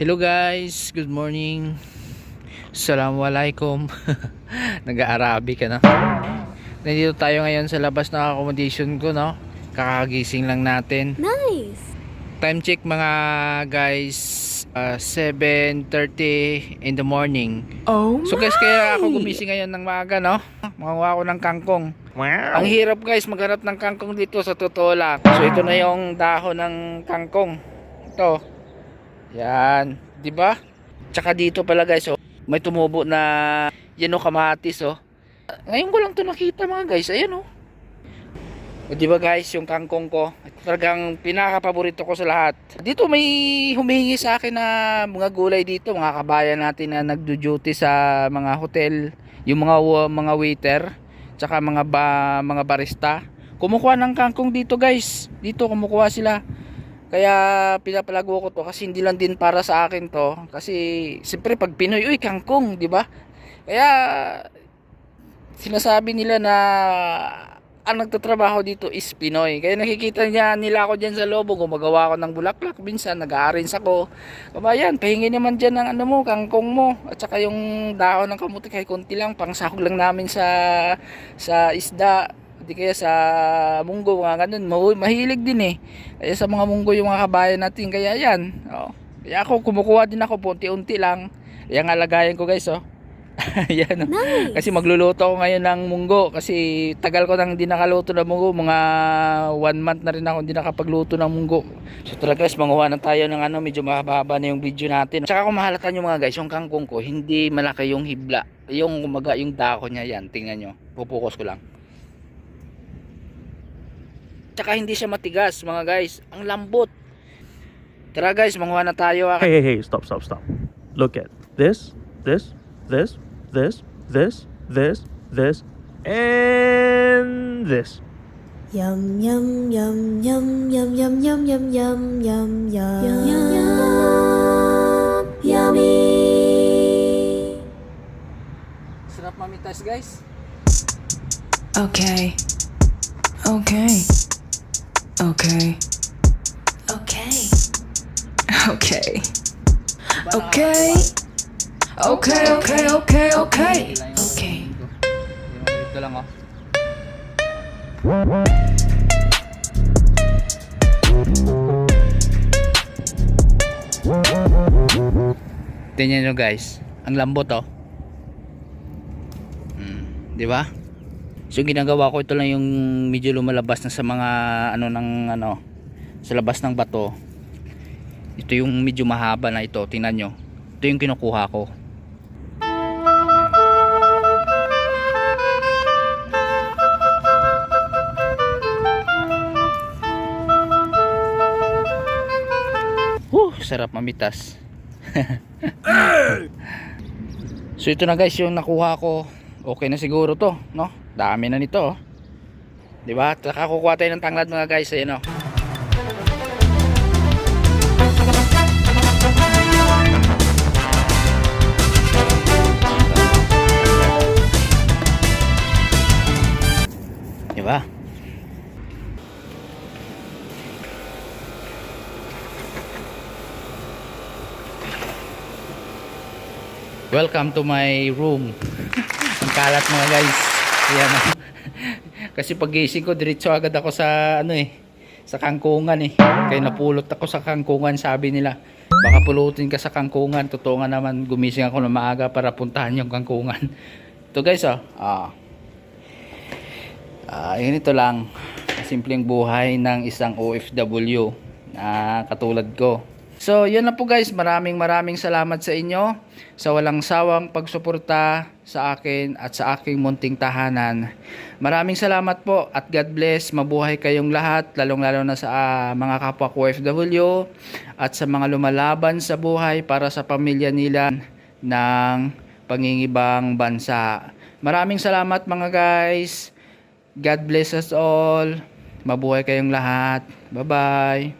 Hello guys, good morning. Assalamualaikum. Nag-aarabi ka na. Nandito tayo ngayon sa labas ng accommodation ko, no? Kakagising lang natin. Nice. Time check mga guys, uh, 7.30 in the morning. Oh So guys, kaya ako gumising ngayon ng maaga, no? Mangawa ako ng kangkong. Ang hirap guys maghanap ng kangkong dito sa totoo lang. So ito na yung dahon ng kangkong. Ito. Yan, 'di ba? Tsaka dito pala guys, oh, may tumubo na yan oh, kamatis oh. Ngayon ko lang 'to nakita mga guys, ayan oh. O, 'Di ba guys, yung kangkong ko, talagang pinaka-paborito ko sa lahat. Dito may humihingi sa akin na mga gulay dito, mga kabayan natin na nagdo-duty sa mga hotel, yung mga mga waiter, tsaka mga ba, mga barista. Kumukuha ng kangkong dito guys. Dito kumukuha sila. Kaya pinapalago ko to kasi hindi lang din para sa akin to. Kasi siyempre pag Pinoy, uy kangkong, di ba? Kaya sinasabi nila na ang nagtatrabaho dito is Pinoy. Kaya nakikita niya nila ako diyan sa lobo, gumagawa ako ng bulaklak, minsan nag-aarins ako. Kabayan, pahingi naman diyan ng ano mo, kangkong mo at saka yung dahon ng kamuti kahit konti lang, pang sahog lang namin sa sa isda. Di kaya sa munggo, mga ganun. Mahilig din eh. Kaya sa mga munggo yung mga kabayan natin, kaya yan. Oh. Kaya ako, kumukuha din ako, unti-unti lang. Kaya nga lagayan ko guys, oh. yan, oh. Nice. Kasi magluluto ako ngayon ng munggo kasi tagal ko nang hindi nakaluto ng munggo. Mga one month na rin ako hindi nakapagluto ng munggo. So talaga guys, manguha na tayo ng ano, medyo mahaba na yung video natin. Tsaka kung mahalata nyo mga guys, yung kangkong ko, hindi malaki yung hibla. Yung umaga, yung dako niya yan, tingnan nyo. Pupukus ko lang. Tsaka hindi siya matigas mga guys. Ang lambot. Tara guys, manguha na tayo. ah. Hey, hey, hey, stop, stop, stop. Look at this, this, this, this, this, this, this, and this. Yum yum yum yum yum yum yum yum yum yum yum yum yummy. Sarap mamitas guys. Okay. Okay. Okay. Okay. Okay. Okay. Okay, okay, okay, okay. Okay. Ito lang oh. Tingnan nyo guys, ang lambot oh. Mm, di ba? So ginagawa ko ito lang yung medyo lumalabas na sa mga ano ng ano sa labas ng bato. Ito yung medyo mahaba na ito, tingnan nyo. Ito yung kinukuha ko. Huh, sarap mamitas. so ito na guys yung nakuha ko. Okay na siguro to, no? Dami na nito, oh. 'Di ba? Saka tayo ng tanglad mga guys, ayun oh. Di ba? Welcome to my room. Ang kalat mga guys. Ayan. Kasi pagising ko, diretso agad ako sa ano eh, sa kangkungan eh. Kaya napulot ako sa kangkungan, sabi nila. Baka pulutin ka sa kangkungan. Totoo nga naman, gumising ako na maaga para puntahan yung kangkungan. Ito guys oh. Ah. Ah, yun ito lang. Simpleng buhay ng isang OFW na katulad ko. So, yun na po guys. Maraming maraming salamat sa inyo sa walang sawang pagsuporta sa akin at sa aking munting tahanan. Maraming salamat po at God bless. Mabuhay kayong lahat, lalong-lalo na sa ah, mga kapwa ko OFW at sa mga lumalaban sa buhay para sa pamilya nila ng pangingibang bansa. Maraming salamat mga guys. God bless us all. Mabuhay kayong lahat. Bye-bye.